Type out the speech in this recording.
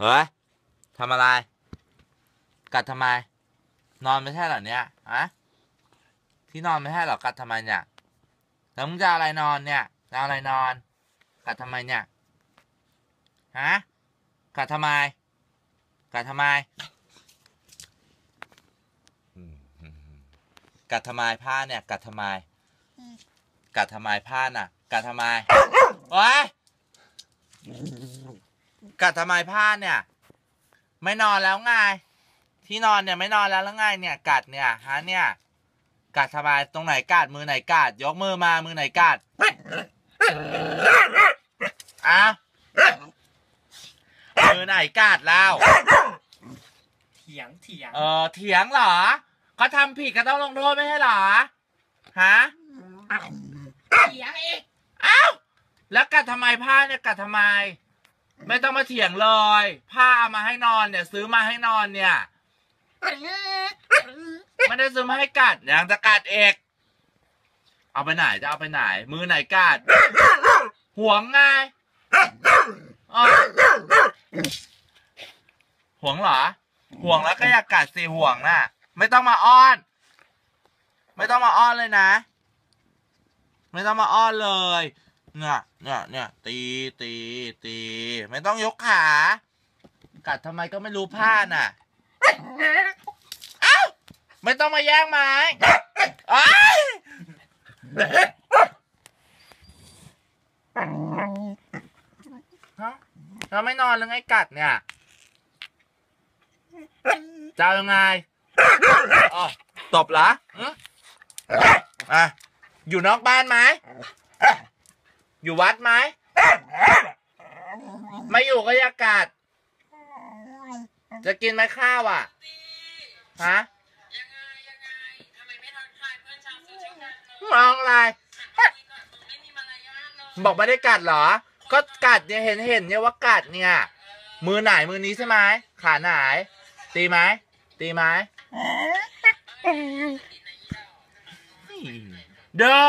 เฮ้ยทำอะไร กัดทำไม นอนไม่ใช่เหรอเนี่ยฮะที่นอนไม่ใช่เหรอกัดทำไมเนี่ยแล้วมึงจะอะไรนอนเนี่ยจะอะไรนอน กัดทำไมเนี่ยฮะกัดทำไม กัดทำไม กัดทำไมผ้าเนี่ย กัดทำไม กัดทำไมผ้าน่ะ กัดทำไมโอ๊ย กัดทำไมผ้าเนี่ย ไม่นอนแล้วไงที่นอนเนี่ยไม่นอนแล้วแล้วไงเนี่ย กัดเนี่ยฮะเนี่ย กัดทำไมตรงไหนกัดมือไหนกัดยกมือมามือไหนกัดอ้าวมือไหนกัดแล้วเถียงเถียงเออเถียงเหรอเขาทำผิดก็ต้องลงโทษไม่ใช่เหรอฮะเถียงเองอ้าวแล้วกัดทำไมผ้าเนี่ยกัดทำไม ไม่ต้องมาเถียงเลย ผ้าเอามาให้นอนเนี่ย ซื้อมาให้นอนเนี่ย ไม่ได้ซื้อมาให้กัดยังจะกัดเอกเอาไปไหนจะเอาไปไหน มือไหนกัดห่วงไงห่วงเหรอห่วงแล้วก็อยากกัดสิห่วงน่ะ ไม่ต้องมาอ้อน ไม่ต้องมาอ้อนเลยนะ ไม่ต้องมาอ้อนเลย เนี่ยเนี่ยเนี่ยตีตีตีไม่ต้องยกขา กัดทำไมก็ไม่รู้ผ้าน่ะเอ้าไม่ต้องมาแย่งไม้อ้ายฮะเราไม่นอนแล้วไงกัดเนี่ยจะเอายังไงอ๋อตบเหรอหึอะอยู่นอกบ้านไหม อยู่วัดไหม ไม่อยู่ก็อย่ากัด จะกินไหมข้าวอะ ฮะยังไงยังไงทำไมไม่ทักทายเพื่อนชาวโซเชียลกันเลยมองอะไรคุยก่อนมึงไม่มีมารยาทเลยบอกไม่ได้กัดเหรอ ก็กัดเนี่ยเห็นเห็นเนี่ยว่ากัดเนี่ย มือไหนมือนี้ใช่ไหมขาไหน ตีไหม ตีไหมเด้อ